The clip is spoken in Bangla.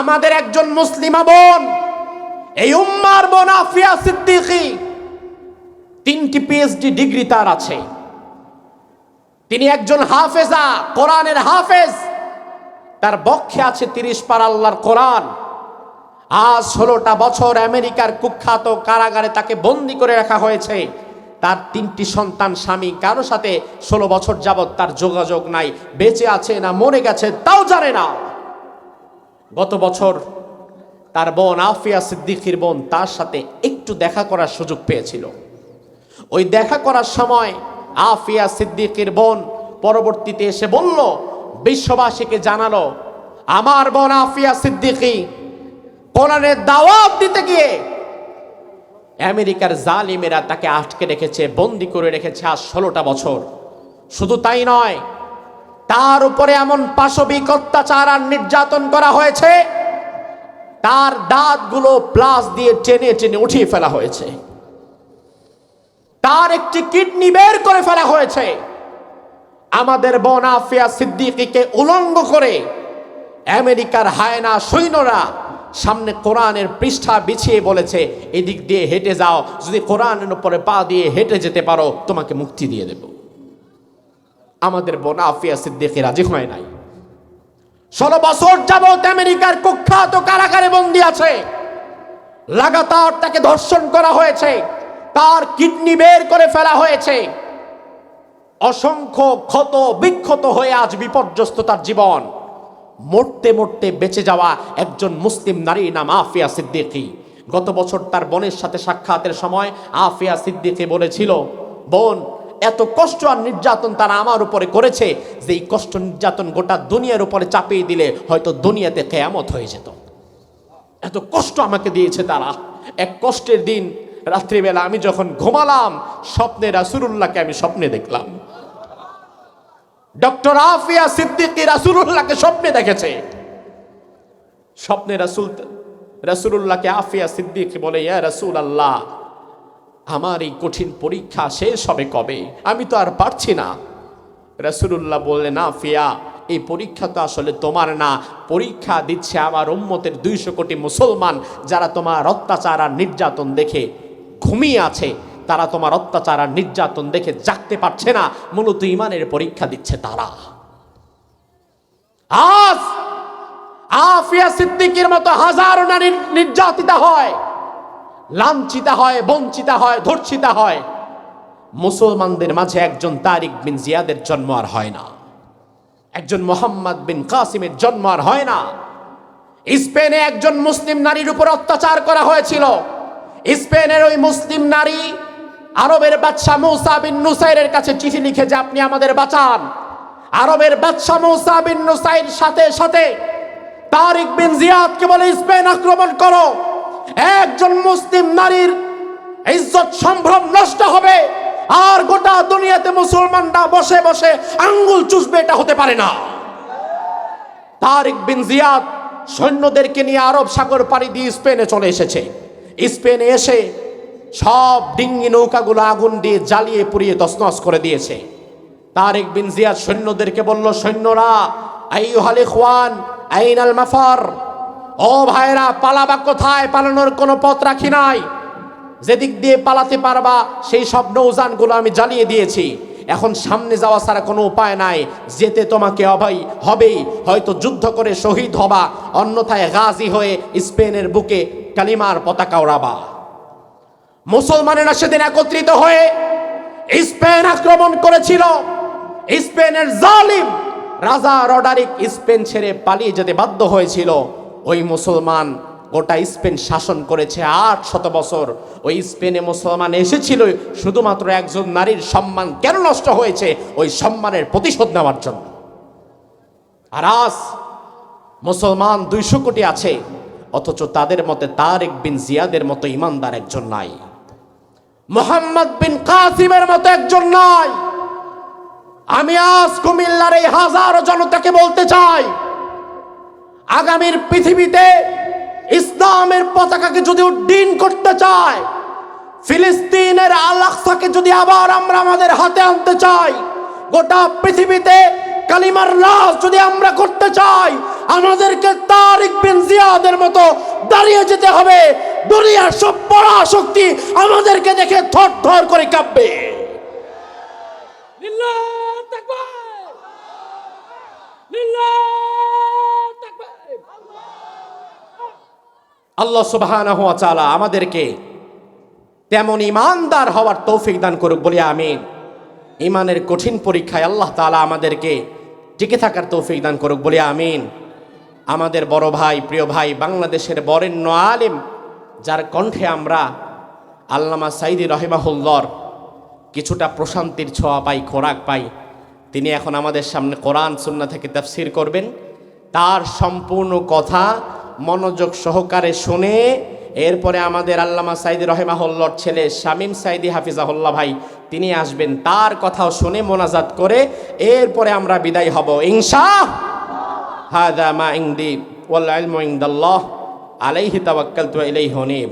আমাদের একজন মুসলিমা বোন, এই উম্মার বোন আফিয়া সিদ্দিকী, তিনটি পিএইচডি ডিগ্রি তার আছে। তিনি একজন হাফেজা, কোরআনের হাফেজ। তার বক্ষে আছে তিরিশ পার আল্লাহর কোরআন। আজ ষোলোটা বছর আমেরিকার কুখ্যাত কারাগারে তাকে বন্দি করে রাখা হয়েছে। তার তিনটি সন্তান স্বামী, কারও সাথে ষোলো বছর যাবৎ তার যোগাযোগ নাই। বেঁচে আছে না, মরে গেছে, তাও জানে না। গত বছর তার বোন আফিয়া সিদ্দিকির বোন তার সাথে একটু দেখা করার সুযোগ পেয়েছিল। ওই দেখা করার সময় আফিয়া সিদ্দিকের বোন পরবর্তীতে এসে বলল, বিশ্ববাসীকে জানালো, আমার বোন আফিয়া সিদ্দিকি কোরআনের দাওয়াত দিতে গিয়ে আমেরিকার জালিমেরা তাকে আটকে রেখেছে, বন্দি করে রেখেছে আর ষোলোটা বছর। শুধু তাই নয় তার উপরে এমন পাশবিক অত্যাচার আর নির্যাতন করা হয়েছে, তার দাঁতগুলো প্লাস দিয়ে টেনে টেনে উঠিয়ে ফেলা হয়েছে। তার একটি কিডনি বের করে ফেলা হয়েছে। আমাদের বোন আফিয়া সিদ্দিকীকে উলঙ্গ করে আমেরিকার হায়না সৈন্যরা সামনে কোরআনের পৃষ্ঠা বিছিয়ে বলেছে, এদিক দিয়ে হেঁটে যাও, যদি কোরআনের উপরে পা দিয়ে হেঁটে যেতে পারো, তোমাকে মুক্তি দিয়ে দেব। আমাদের বোন আফিয়া সিদ্দিকী রাজি হয় নাই। ষোলো বছর যাবৎ আমেরিকার কুখ্যাত কারাগারে বন্দি আছে। লাগাতার তাকে ধর্ষণ করা হয়েছে। তার কিডনি বের করে ফেলা হয়েছে। অসংখ্য ক্ষত বিক্ষত হয়ে আজ বিপর্যস্ত তার জীবন। মরতে মরতে বেঁচে যাওয়া একজন মুসলিম নারী নাম আফিয়া সিদ্দিকী। গত বছর তার বোনের সাথে সাক্ষাতের সময় আফিয়া সিদ্দিকী বলেছিল, বোন এত কষ্ট আর নির্যাতন তারা আমার উপরে করেছে যে এই কষ্ট নির্যাতন গোটা দুনিয়ার উপরে চাপিয়ে দিলে হয়তো দুনিয়াতে কেয়ামত হয়ে যেত। এত কষ্ট আমাকে দিয়েছে তারা। এক কষ্টের দিন, রাত্রিবেলা আমি যখন ঘুমালাম, স্বপ্নে রাসুলুল্লাহকে আমি স্বপ্নে দেখলাম। ডক্টর আফিয়া সিদ্দিকী রাসুলুল্লাহকে স্বপ্নে দেখেছে। স্বপ্নে রাসুল রাসুলুল্লাহকে আফিয়া সিদ্দিকী বলে, ইয়া রাসুল আল্লাহ আমার এই কঠিন পরীক্ষা শেষ হবে কবে? আমি তো আর পারছি না। রাসুলুল্লাহ বললেন ফিয়া, এই পরীক্ষা তো আসলে তোমার না। পরীক্ষা দিচ্ছে আমার উম্মতের দুইশো কোটি মুসলমান যারা তোমার অত্যাচার আর নির্যাতন দেখে ঘুমিয়ে আছে। তারা তোমার অত্যাচার আর নির্যাতন দেখে জাগতে পারছে না। মূলত ইমানের পরীক্ষা দিচ্ছে তারা। আজ আফিয়া সিদ্দিকের মতো হাজারো নারী নির্যাতিতা হয়। লাঞ্ছিতা হয়, বঞ্চিতা হয়, ধর্ষিতা হয়। মুসলমানদের মাঝে একজন তারিক বিন জিয়াদের জন্ম আর হয় না। একজন মোহাম্মদ বিন কাসিমের জন্ম আর হয় না। স্পেনে একজন মুসলিম নারীর উপর অত্যাচার করা হয়েছিল। স্পেনের ওই মুসলিম নারী আরবের বাদশাহ মৌসা বিন নুসাইরের কাছে চিঠি লিখে, যে আপনি আমাদের বাঁচান। আরবের বাদশাহ মৌসা বিন নুসাইর সাথে সাথে তারিক বিন জিয়াদকে বলে, স্পেন আক্রমণ করো। একজন মুসলিম নারীর ইজ্জত সম্ভ্রম নষ্ট হবে, আর গোটা দুনিয়াতে মুসলমানরা বসে বসে আঙ্গুল চুষবে, এটা হতে পারে না। তারিক বিন জিয়াদ সৈন্যদেরকে নিয়ে আরব সাগর পাড়ি দিয়ে স্পেনে চলে এসেছে। স্পেনে এসে সব ডিঙ্গি নৌকাগুলো আগুন দিয়ে জ্বালিয়ে পুড়িয়ে তসনস করে দিয়েছে। তারেক বিন জিয়াদ সৈন্যদেরকে বলল, সৈন্যরা আই হালে খোয়ান আইন আল মাফার ও ভাইরা পালাবা কোথায়? পালানোর কোনো পথ রাখি নাই। যেদিক দিয়ে পালাতে পারবা, সেই সব নৌজানগুলো আমি জ্বালিয়ে দিয়েছি। এখন সামনে যাওয়া ছাড়া কোনো উপায় নাই। যেতে তোমাকে অভয় হবেই। হয়তো যুদ্ধ করে শহীদ হবা, অন্যথায় গাজী হয়ে স্পেনের বুকে কালিমার পতাকা ওড়াবা। মুসলমানেরা সেদিন একত্রিত হয়ে স্পেন আক্রমণ করেছিল। স্পেনের জালিম রাজা রডারিক স্পেন ছেড়ে পালিয়ে যেতে বাধ্য হয়েছিল। ওই মুসলমান গোটা স্পেন শাসন করেছে আট শত বছর। ওই স্পেনে মুসলমান এসেছিল, শুধুমাত্র একজন নারীর সম্মান কেন নষ্ট হয়েছে? ওই সম্মানের প্রতিশোধ নেওয়ার জন্য। আর আজ মুসলমান দুইশো কোটি আছে, অথচ তাদের মতে তারেক বিন জিয়াদের মতো ইমানদার একজন নাই। মোহাম্মদ বিন কাসিমের মতো একজন নাই। আমি আজ কুমিল্লার এই হাজারো জনতাকে বলতে চাই আগামীর পৃথিবীতে ইসলামের পতাকাকে যদি উড্ডীন করতে চায়, ফিলিস্তিনের আলাক্সাকে যদি আবার আমরা আমাদের হাতে আনতে চাই, গোটা পৃথিবীতে কালিমার রাজ যদি আমরা করতে চাই, আমাদেরকে তারিক বিন জিয়াদের মতো দাঁড়িয়ে যেতে হবে। দুনিয়ার সব পড়া শক্তি আমাদেরকে দেখে থর থর করে কাঁপবে। আল্লাহ তাআলা আমাদেরকে তেমন ইমানদার হওয়ার তৌফিক দান করুক বলে আমিন। ইমানের কঠিন পরীক্ষায় আল্লাহ তালা আমাদেরকে টিকে থাকার তৌফিক দান করুক বলে আমিন। আমাদের বড় ভাই, প্রিয় ভাই, বাংলাদেশের বরেণ্য আলেম, যার কণ্ঠে আমরা আল্লামা সাইদি রহিমাহুল্লর কিছুটা প্রশান্তির ছোঁয়া পাই, খোরাক পাই, তিনি এখন আমাদের সামনে কোরআন সুন্না থেকে তাফসির করবেন। তার সম্পূর্ণ কথা মনোযোগ সহকারে শুনে এরপরে আমাদের আল্লামা সাইদি রহেমাহুল্লর ছেলে শামিম সাইদি হাফিজাহল্লা ভাই, তিনি আসবেন তার কথাও শুনে মোনাজাত করে এরপরে আমরা বিদায় হব। ইংসা হাদা মা ইংদি ওয়াল্লাহ আলাইহি তাওয়াক্কালতু ওয়া ইলাইহি হুনিব